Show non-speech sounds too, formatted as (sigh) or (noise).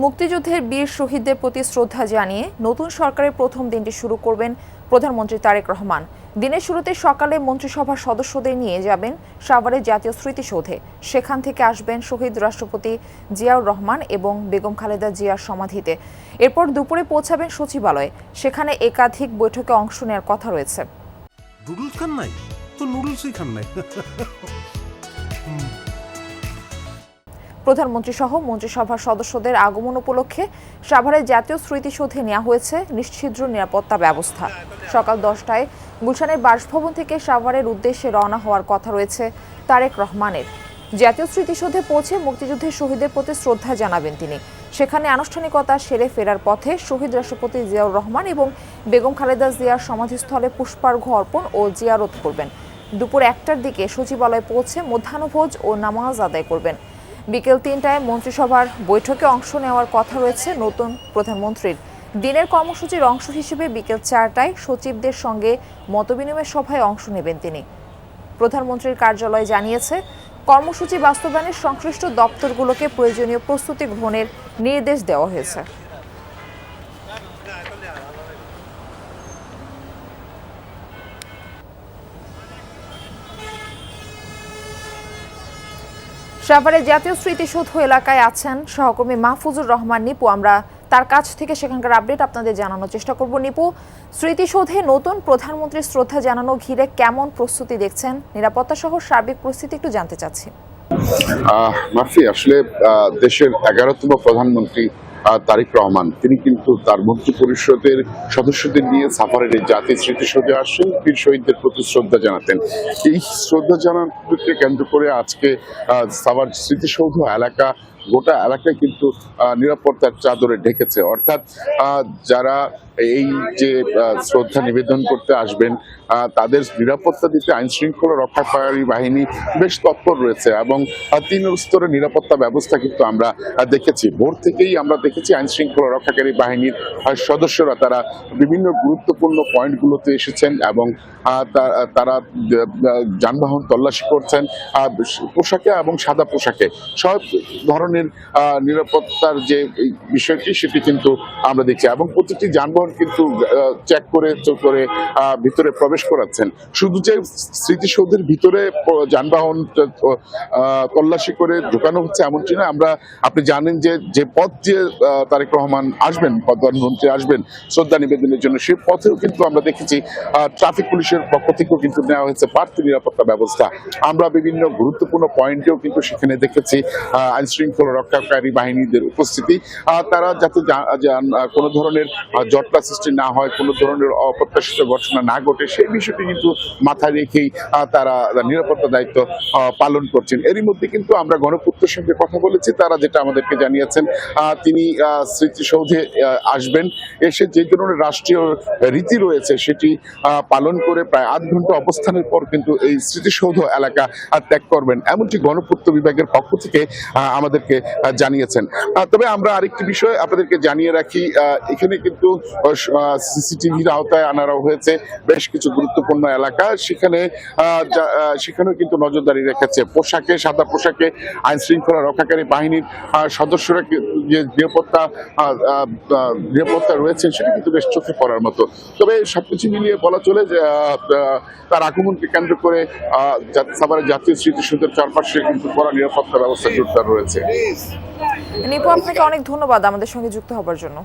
মুক্তিযুদ্ধের বীর শহীদদের প্রতি শ্রদ্ধা জানিয়ে নতুন সরকারের প্রথম দিনটি শুরু করবেন প্রধানমন্ত্রী তারেক রহমান। দিনের শুরুতে সকালে মন্ত্রিসভার সদস্যদের নিয়ে যাবেন সাভারের জাতীয় স্মৃতিসৌধে। সেখান থেকে আসবেন শহীদ রাষ্ট্রপতি জিয়াউর রহমান এবং বেগম খালেদা জিয়ার সমাধিতে। এরপর দুপুরে পৌঁছাবেন সচিবালয়ে। সেখানে একাধিক বৈঠকে অংশ নেওয়ার কথা রয়েছে। নুডলস খান নাই? তো নুডলসই খান নাই। (laughs) প্রধানমন্ত্রী সহ মন্ত্রিসভার সদস্যদের আগমন উপলক্ষে সাভারের জাতীয় স্মৃতিসৌধে নেওয়া হয়েছে নিশ্ছিদ্র নিরাপত্তা ব্যবস্থা। সকাল দশটায় গুলশানের বাসভবন থেকে সাভারের উদ্দেশ্যে রওনা হওয়ার কথা রয়েছে তারেক রহমানের। জাতীয় স্মৃতিসৌধে পৌঁছে মুক্তিযুদ্ধের শহীদের প্রতি শ্রদ্ধা জানাবেন তিনি। সেখানে আনুষ্ঠানিকতা সেরে ফেরার পথে শহীদ রাষ্ট্রপতি জিয়াউর রহমান এবং বেগম খালেদা জিয়ার সমাধিস্থলে পুষ্পার্ঘ্য অর্পণ ও জিয়ারত করবেন। দুপুর একটার দিকে সচিবালয়ে পৌঁছে মধ্যাহ্নভোজ ও নামাজ আদায় করবেন। বিকেল তিনটায় মন্ত্রিসভার বৈঠকে অংশ নেওয়ার কথা রয়েছে নতুন প্রধানমন্ত্রীর। দিনের কর্মসূচির অংশ হিসেবে বিকেল চারটায় সচিবদের সঙ্গে মতবিনিময় সভায় অংশ নেবেন তিনি। প্রধানমন্ত্রীর কার্যালয় জানিয়েছে, কর্মসূচি বাস্তবায়নের সংশ্লিষ্ট দপ্তরগুলোকে প্রয়োজনীয় প্রস্তুতি গ্রহণের নির্দেশ দেওয়া হয়েছে। সাভারের জাতীয় স্মৃতিসৌধ এলাকায় আছেন সহকর্মী মাহফুজুর রহমান নিপু। আমরা তার কাছ থেকে সেখানকার আপডেট আপনাদের জানানোর চেষ্টা করব। নিপু, স্মৃতিসৌধে নতুন প্রধানমন্ত্রীর শ্রদ্ধা জানানো ঘিরে কেমন প্রস্তুতি দেখছেন? নিরাপত্তা সহ সার্বিক পরিস্থিতি একটু জানতে চাচ্ছি। মাফি, আসলে দেশের এগারোতম প্রধানমন্ত্রী তারেক রহমান। তিনি কিন্তু তার মন্ত্রী পরিষদের সদস্যদের নিয়ে সাফারের এই জাতির স্মৃতিসৌধে আসেন বীর শহীদদের প্রতি শ্রদ্ধা জানাতেন। এই শ্রদ্ধা জানানোকে কেন্দ্র করে আজকে সাভার স্মৃতিসৌধ এলাকা গোটা এলাকায় কিন্তু নিরাপত্তার চাদরে ঢেকেছে। অর্থাৎ যারা এই যে শ্রদ্ধা নিবেদন করতে আসবেন তাদের নিরাপত্তা দিতে আইন শৃঙ্খলা রক্ষাকারী বাহিনী বেশ তৎপর রয়েছে এবং তিন স্তরের নিরাপত্তা ব্যবস্থা কিন্তু আমরা দেখেছি। ভোর থেকেই আমরা দেখেছি আইন শৃঙ্খলা রক্ষাকারী বাহিনীর সদস্যরা তারা বিভিন্ন গুরুত্বপূর্ণ পয়েন্টগুলোতে এসেছেন এবং তারা যানবাহন তল্লাশি করছেন পোশাকে এবং সাদা পোশাকে। সব ধরনের আহ, নিরাপত্তার যে বিষয়টি সেটি কিন্তু আমরা দেখছি। এবং প্রতিটি যানবাহন কিন্তু চেক করে করে ভিতরে প্রবেশ করাচ্ছেন। শুধু যে স্মৃতিসৌধের ভিতরে যানবাহন তল্লাশি করে ঢোকানো হচ্ছে এমনটি না। আমরা আপনি জানেন যে যে পথ দিয়ে তারেক রহমান আসবেন প্রধানমন্ত্রী আসবেন শ্রদ্ধা নিবেদনের জন্য সেই পথেও কিন্তু আমরা দেখেছি ট্রাফিক পুলিশের পক্ষ থেকেও কিন্তু নেওয়া হয়েছে বাড়তি নিরাপত্তা ব্যবস্থা। আমরা বিভিন্ন গুরুত্বপূর্ণ পয়েন্টেও কিন্তু সেখানে দেখেছি আহ, আইন শৃঙ্খলা রক্ষাকারী বাহিনীদের উপস্থিতি তারা যাতে কোনো ধরনের জটলা সৃষ্টি না হয় কোনো ধরনের অপ্রত্যাশিত ঘটনা না ঘটে সেই বিষয়টি কিন্তু মাথায় রেখেই তারা নিরাপত্তা দায়িত্ব পালন করছেন। এরই মধ্যে কিন্তু আমরা গণপূর্তের সঙ্গে কথা বলেছি তারা যেটা আমাদেরকে জানিয়েছেন তিনি স্মৃতিসৌধে আসবেন এসে যে ধরনের রাষ্ট্রীয় রীতি রয়েছে সেটি পালন করে প্রায় আধ ঘণ্টা অবস্থানের পর কিন্তু এই স্মৃতিসৌধ এলাকা ত্যাগ করবেন। এমনটি গণপূর্ত বিভাগের পক্ষ থেকে আহ, আমাদেরকে জানিয়েছেন। তবে আমরা আরেকটি বিষয় আপনাদেরকে জানিয়ে রাখি এখানে কিন্তু সিসিটিভির আওতায় আনারা হয়েছে বেশ কিছু গুরুত্বপূর্ণ এলাকা। সেখানে সেখানেও কিন্তু নজরদারি রেখেছে। পোশাকে, সাদা পোশাকে আইন শৃঙ্খলা রক্ষাকারী বাহিনীর সদস্যরা যে নিরাপত্তা নিরাপত্তা রয়েছে, সেটা কিন্তু বেশ চোখে পড়ার মতো। তবে সবকিছু মিলিয়ে বলা চলে যে তার আগমনকে কেন্দ্র করে সাভারের জাতীয় স্মৃতিসৌধের চারপাশে কিন্তু কড়া নিরাপত্তা ব্যবস্থা জোরদার রয়েছে। নিপু আপনাকে অনেক ধন্যবাদ আমাদের সঙ্গে যুক্ত হবার জন্য।